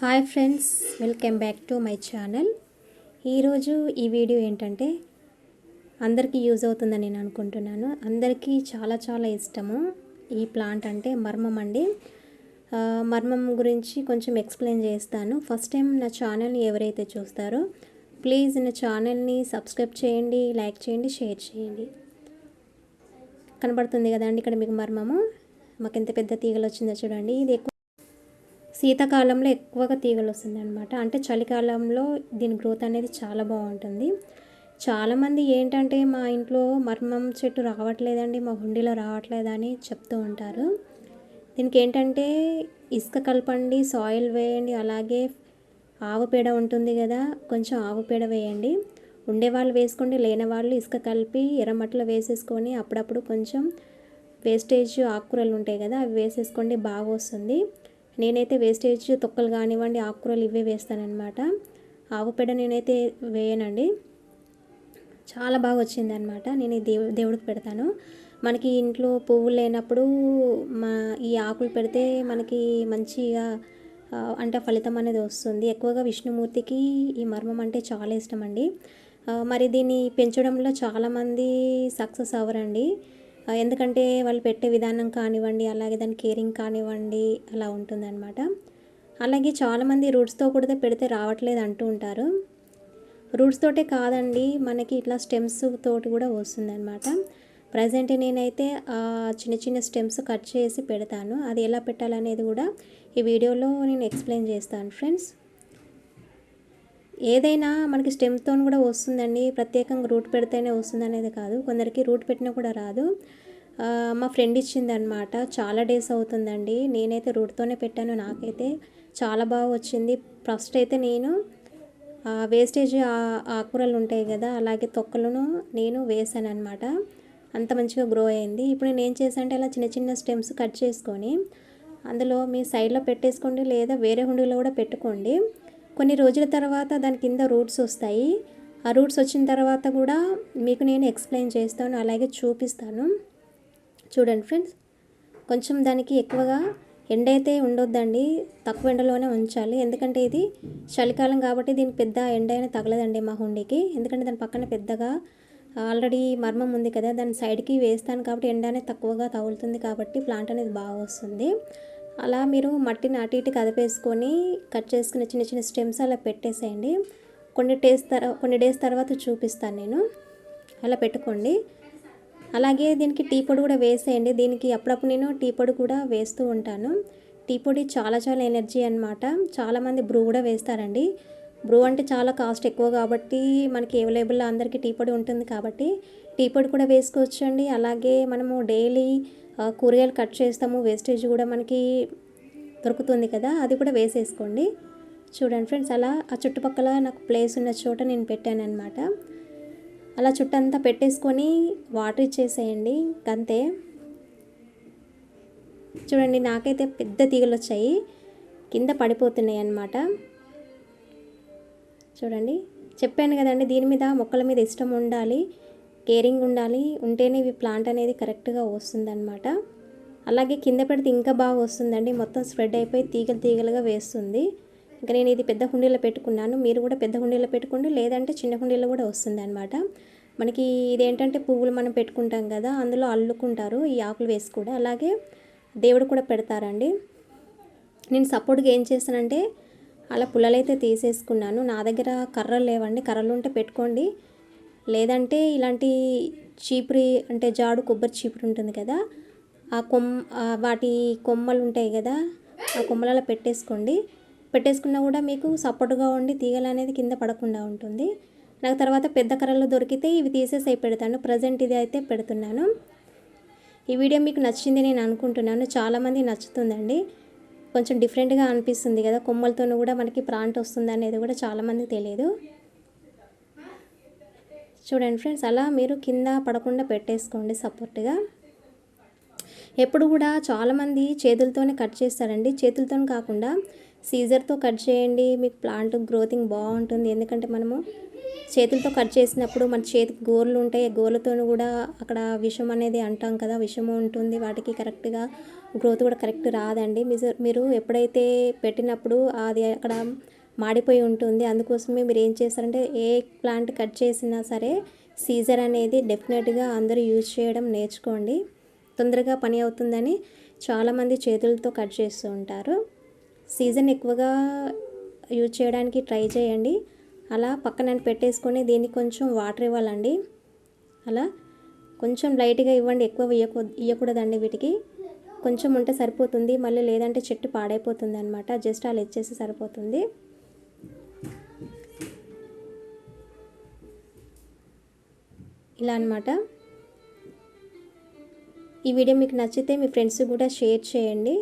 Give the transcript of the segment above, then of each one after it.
Hi friends welcome back to my channel. ఈరోజు ఈ video ఏంటంటే అందరికీ యూజ్ అవుతుందని నేను అనుకుంటున్నాను. అందరికీ చాలా చాలా ఇష్టము ఈ ప్లాంట్ అంటే మర్మం అండి. మర్మం గురించి కొంచెం ఎక్స్ప్లెయిన్ చేస్తాను. ఫస్ట్ టైం నా ఛానల్ని ఎవరైతే చూస్తారో ప్లీజ్ నా ఛానల్ని సబ్స్క్రైబ్ చేయండి లైక్ చేయండి షేర్ చేయండి. కనబడుతుంది కదండి ఇక్కడ మీకు మర్మము? మాకు ఎంత పెద్ద తీగలు వచ్చిందో చూడండి. ఇది ఎక్కువ శీతాకాలంలో ఎక్కువగా తీగలు వస్తుంది అనమాట అంటే చలికాలంలో దీని గ్రోత్ అనేది చాలా బాగుంటుంది. చాలామంది ఏంటంటే మా ఇంట్లో మర్మం చెట్టు రావట్లేదండి మా హుండీలో రావట్లేదని చెప్తూ ఉంటారు. దీనికి ఏంటంటే ఇసుక కలపండి సాయిల్ వేయండి అలాగే ఆవు పేడ ఉంటుంది కదా కొంచెం ఆవు పేడ వేయండి. ఉండేవాళ్ళు వేసుకోండి లేని వాళ్ళు ఇసుక కలిపి ఎర్రమట్టలో వేసేసుకొని అప్పుడప్పుడు కొంచెం వేస్టేజ్ ఆకుకూరలు ఉంటాయి కదా అవి వేసేసుకోండి బాగా వస్తుంది. నేనైతే వేస్టేజ్ తొక్కలు కానివ్వండి ఆకుకూరలు ఇవే వేస్తానమాట ఆవు పేడ నేనైతే వేయనండి. చాలా బాగా వచ్చింది అనమాట నేను ఈ దేవు దేవుడికి పెడతాను. మనకి ఇంట్లో పువ్వులు లేనప్పుడు మా ఈ ఆకులు పెడితే మనకి మంచిగా అంటే ఫలితం అనేది వస్తుంది. ఎక్కువగా విష్ణుమూర్తికి ఈ మర్మం అంటే చాలా ఇష్టం అండి మరి దీన్ని పెంచడంలో చాలామంది సక్సెస్ అవ్వరండి. ఎందుకంటే వాళ్ళు పెట్టే విధానం కానివ్వండి అలాగే దాని కేరింగ్ కానివ్వండి అలా ఉంటుందన్నమాట. అలాగే చాలామంది రూట్స్తో కూడా పెడితే రావట్లేదు అంటూ ఉంటారు. రూట్స్ తోటే కాదండి మనకి ఇట్లా స్టెమ్స్ తోటి కూడా వస్తుందన్నమాట. ప్రజెంట్ నేనైతే చిన్న చిన్న స్టెమ్స్ కట్ చేసి పెడతాను. అది ఎలా పెట్టాలనేది కూడా ఈ వీడియోలో నేను ఎక్స్ప్లెయిన్ చేస్తాను ఫ్రెండ్స్. ఏదైనా మనకి స్టెమ్తో కూడా వస్తుందండి. ప్రత్యేకంగా రూట్ పెడితేనే వస్తుంది అనేది కాదు. కొందరికి రూట్ పెట్టినా కూడా రాదు. మా ఫ్రెండ్ ఇచ్చిందనమాట చాలా డేస్ అవుతుందండి. నేనైతే రూట్తోనే పెట్టాను నాకైతే. చాలా బాగా వచ్చింది. ఫస్ట్ అయితే నేను వేస్టేజ్ ఆకుకూరలు ఉంటాయి కదా అలాగే తొక్కలను నేను వేసాను అనమాట అంత మంచిగా గ్రో అయింది. ఇప్పుడు నేను ఏం చేశాను అంటే అలా చిన్న చిన్న స్టెమ్స్ కట్ చేసుకొని అందులో మీ సైడ్లో పెట్టేసుకోండి లేదా వేరే హుండీలో కూడా పెట్టుకోండి. కొన్ని రోజుల తర్వాత దాని కింద రూట్స్ వస్తాయి. ఆ రూట్స్ వచ్చిన తర్వాత కూడా మీకు నేను ఎక్స్ప్లెయిన్ చేస్తాను అలాగే చూపిస్తాను. చూడండి ఫ్రెండ్స్ కొంచెం దానికి ఎక్కువగా ఎండ అయితే ఉండొద్దండి తక్కువ ఎండలోనే ఉంచాలి. ఎందుకంటే ఇది చలికాలం కాబట్టి దీనికి పెద్ద ఎండ అయినా తగలదండి మా హుండీకి. ఎందుకంటే దాని పక్కన పెద్దగా ఆల్రెడీ మర్మం ఉంది కదా దాని సైడ్కి వేస్తాను కాబట్టి ఎండ అనేది తక్కువగా తగులుతుంది కాబట్టి ప్లాంట్ అనేది బాగా వస్తుంది. అలా మీరు మట్టిని అటు ఇటు కదిపేసుకొని కట్ చేసుకున్న చిన్న చిన్న స్టెమ్స్ అలా పెట్టేసేయండి. కొన్ని డేస్ తర్వాత కొన్ని డేస్ తర్వాత చూపిస్తాను నేను. అలా పెట్టుకోండి. అలాగే దీనికి టీ పొడి కూడా వేసేయండి. దీనికి అప్పుడప్పుడు నేను టీ పొడి కూడా వేస్తూ ఉంటాను. టీ పొడి చాలా చాలా ఎనర్జీ అనమాట చాలామంది బ్రూ కూడా వేస్తారండి. బ్రూ అంటే చాలా కాస్ట్ ఎక్కువ కాబట్టి మనకి అవైలబుల్లో అందరికీ టీ పొడి ఉంటుంది కాబట్టి టీ పొడి కూడా వేసుకోవచ్చు అండి అలాగే మనము డైలీ కూరగాయలు కట్ చేస్తాము. వేస్టేజ్ కూడా మనకి దొరుకుతుంది కదా అది కూడా వేసేసుకోండి. చూడండి ఫ్రెండ్స్ అలా ఆ చుట్టుపక్కల నాకు ప్లేస్ ఉన్న చోట నేను పెట్టాను అనమాట అలా చుట్టంతా పెట్టేసుకొని వాటర్ ఇచ్చేసేయండి అంతే. చూడండి నాకైతే పెద్ద తీగలు వచ్చాయి కింద పడిపోతున్నాయి అన్నమాట. చూడండి చెప్పాను కదండి దీని మీద మొక్కల మీద ఇష్టం ఉండాలి. కేరింగ్ ఉండాలి. ఉంటేనే ఇవి ప్లాంట్ అనేది కరెక్ట్గా వస్తుందన్నమాట. అలాగే కింద పెడితే ఇంకా బాగా వస్తుందండి. మొత్తం స్ప్రెడ్ అయిపోయి తీగలు తీగలుగా వేస్తుంది. ఇంకా నేను ఇది పెద్ద హుండీలో పెట్టుకున్నాను. మీరు కూడా పెద్ద హుండీలో పెట్టుకోండి. లేదంటే చిన్న హుండీలో కూడా వస్తుంది అనమాట మనకి ఇదేంటంటే పువ్వులు మనం పెట్టుకుంటాం కదా అందులో అల్లుకుంటారు ఈ ఆకులు వేసి కూడా. అలాగే దేవుడు కూడా పెడతారండి. నేను సపోర్ట్గా ఏం చేస్తానంటే అలా పుల్లలైతే తీసేసుకున్నాను. నా దగ్గర కర్రలు లేవండి. కర్రలు ఉంటే పెట్టుకోండి. లేదంటే ఇలాంటి చీపురి అంటే జాడు కొబ్బరి చీపురు ఉంటుంది కదా ఆ కొమ్ వాటి కొమ్మలు ఉంటాయి కదా ఆ కొమ్మలలో పెట్టేసుకోండి. పెట్టేసుకున్నా కూడా మీకు సపోర్ట్గా ఉండి తీగలు అనేది కింద పడకుండా ఉంటుంది. నాకు తర్వాత పెద్ద కర్రలు దొరికితే ఇవి తీసేసి అయి పెడతాను. ప్రజెంట్ ఇది అయితే పెడుతున్నాను. ఈ వీడియో మీకు నచ్చింది నేను అనుకుంటున్నాను. చాలామంది నచ్చుతుందండి. కొంచెం డిఫరెంట్గా అనిపిస్తుంది కదా కొమ్మలతోనూ కూడా మనకి ప్రాంట్ వస్తుంది అనేది కూడా చాలామందికి తెలియదు. చూడండి ఫ్రెండ్స్ అలా మీరు కింద పడకుండా పెట్టేసుకోండి సపోర్ట్గా. ఎప్పుడు కూడా చాలామంది చేతులతోనే కట్ చేస్తారండి. చేతులతో కాకుండా సీజర్తో కట్ చేయండి మీకు ప్లాంట్ గ్రోతింగ్ బాగుంటుంది. ఎందుకంటే మనము చేతులతో కట్ చేసినప్పుడు మన చేతికి గోర్లు ఉంటాయి గోర్లతో కూడా అక్కడ విషం అనేది అంటాం కదా విషము ఉంటుంది వాటికి కరెక్ట్గా గ్రోత్ కూడా కరెక్ట్ రాదండి. మీరు మీరు ఎప్పుడైతే పెట్టినప్పుడు అది అక్కడ మాడిపోయి ఉంటుంది. అందుకోసమే మీరు ఏం చేస్తారంటే ఏ ప్లాంట్ కట్ చేసినా సరే సీజర్ అనేది డెఫినెట్గా అందరూ యూజ్ చేయడం నేర్చుకోండి. తొందరగా పని అవుతుందని చాలామంది చేతులతో కట్ చేస్తూ ఉంటారు. సీజన్ ఎక్కువగా యూజ్ చేయడానికి ట్రై చేయండి. అలా పక్కన పెట్టేసుకొని దీనికి కొంచెం వాటర్ ఇవ్వాలండి. అలా కొంచెం లైట్గా ఇవ్వండి. ఎక్కువ ఇయ్యకూ ఇవ్వకూడదండి వీటికి. కొంచెం ఉంటే సరిపోతుంది. మళ్ళీ లేదంటే చెట్టు పాడైపోతుంది అనమాట జస్ట్ అలా ఇచ్చేసి సరిపోతుంది. ఇలా అనమాట ఈ వీడియో మీకు నచ్చితే మీ ఫ్రెండ్స్ కూడా షేర్ చేయండి.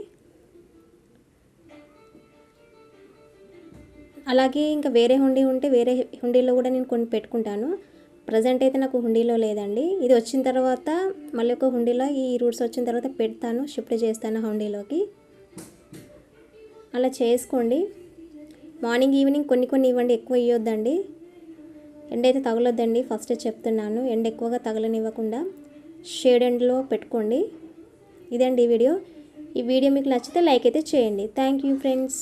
అలాగే ఇంకా వేరే హుండీ ఉంటే వేరే హుండీలో కూడా నేను కొన్ని పెట్టుకుంటాను. ప్రజెంట్ అయితే నాకు హుండీలో లేదండి. ఇది వచ్చిన తర్వాత మళ్ళీ ఒక హుండీలో ఈ రూట్స్ వచ్చిన తర్వాత పెడతాను షిఫ్ట్ చేస్తాను హుండీలోకి. అలా చేసుకోండి. మార్నింగ్ ఈవినింగ్ కొన్ని కొన్ని ఇవ్వండి ఎక్కువ ఇవ్వద్దండి ఎండ అయితే తగలొద్దండి. ఫస్ట్ చెప్తున్నాను ఎండ ఎక్కువగా తగలనివ్వకుండా షేడ్ ఎండ్లో పెట్టుకోండి. ఇదండి ఈ వీడియో. ఈ వీడియో మీకు నచ్చితే లైక్ అయితే చేయండి. Thank you friends.